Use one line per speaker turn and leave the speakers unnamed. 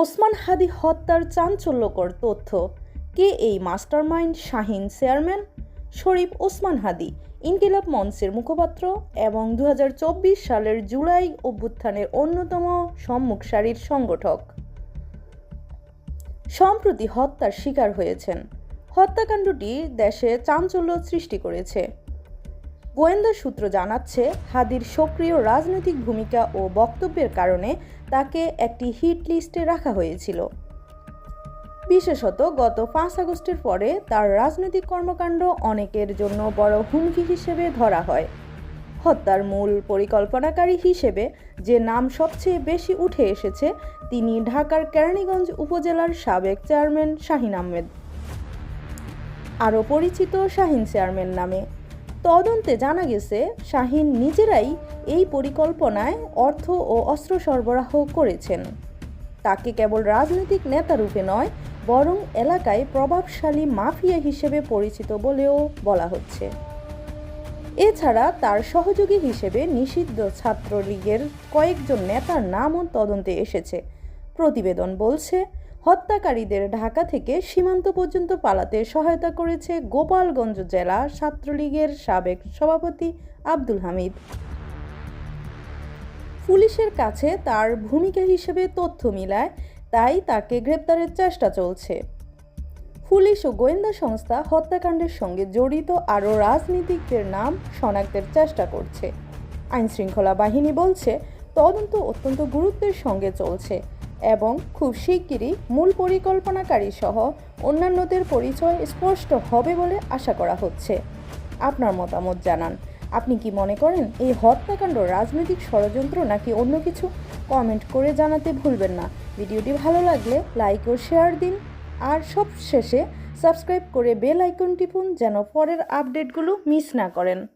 ওসমান হাদি হত্যার চাঞ্চল্যকর তথ্য। কে এই মাস্টারমাইন্ড শাহিন চেয়ারম্যান? শরীফ ওসমান হাদি, ইনকিলাব মঞ্চের মুখপাত্র এবং দু হাজার চব্বিশ সালের জুলাই অভ্যুত্থানের অন্যতম সম্মুখ সারির সংগঠক। সম্প্রতি হত্যার শিকার হয়েছেন। হত্যাকাণ্ডটি দেশে চাঞ্চল্য সৃষ্টি করেছে। গোয়েন্দা সূত্র জানাচ্ছে, হাদির সক্রিয় রাজনৈতিক ভূমিকা ও বক্তব্যের কারণে তাকে একটি হিট লিস্টে রাখা হয়েছিল। বিশেষত গত পাঁচ আগস্টের পরে তার রাজনৈতিক কর্মকাণ্ড অনেকের জন্য বড় হুমকি হিসেবে ধরা হয়। হত্যার মূল পরিকল্পনাকারী হিসেবে যে নাম সবচেয়ে বেশি উঠে এসেছে, তিনি ঢাকার কেরানীগঞ্জ উপজেলার সাবেক চেয়ারম্যান শাহিন আহমেদ। আরও পরিচিত শাহিন চেয়ারম্যান নামে তদন্তে জানা গেছে, শাহিন নিজেরাই এই পরিকল্পনায় অর্থ ও অস্ত্র সরবরাহ করেছেন। তাকে কেবল রাজনৈতিক নেতা রূপে নয়, বরং এলাকায় প্রভাবশালী মাফিয়া হিসেবে পরিচিত বলেও বলা হচ্ছে। এছাড়া তার সহযোগী হিসেবে নিষিদ্ধ ছাত্রলীগের কয়েকজন নেতার নামও তদন্তে এসেছে। প্রতিবেদন বলছে হত্যাকারীদের ঢাকা থেকে সীমান্ত পর্যন্ত পালাতে সহায়তা করেছে গোপালগঞ্জ জেলা ছাত্রলীগের সাবেক সভাপতি আব্দুল হামিদ। পুলিশের কাছে তার ভূমিকা হিসেবে তথ্য মিলায়, তাই তাকে গ্রেপ্তারের চেষ্টা চলছে। পুলিশ ও গোয়েন্দা সংস্থা হত্যাকাণ্ডের সঙ্গে জড়িত আরও রাজনীতিকদের নাম শনাক্তের চেষ্টা করছে। আইনশৃঙ্খলা বাহিনী বলছে, তদন্ত অত্যন্ত গুরুত্বের সঙ্গে চলছে। এবং খুব শিগগিরই মূল পরিকল্পনাকারী সহ অন্যান্যদের পরিচয় স্পষ্ট হবে বলে আশা করা হচ্ছে। আপনার মতামত জানান। আপনি কি মনে করেন এই হত্যাকাণ্ড রাজনৈতিক ষড়যন্ত্র নাকি অন্য কিছু? কমেন্ট করে জানাতে ভুলবেন না। ভিডিওটি ভালো লাগলে লাইক ও শেয়ার দিন। আর সব শেষে সাবস্ক্রাইব করে বেল আইকন টিপুন যেন পরের আপডেটগুলো মিস না করেন।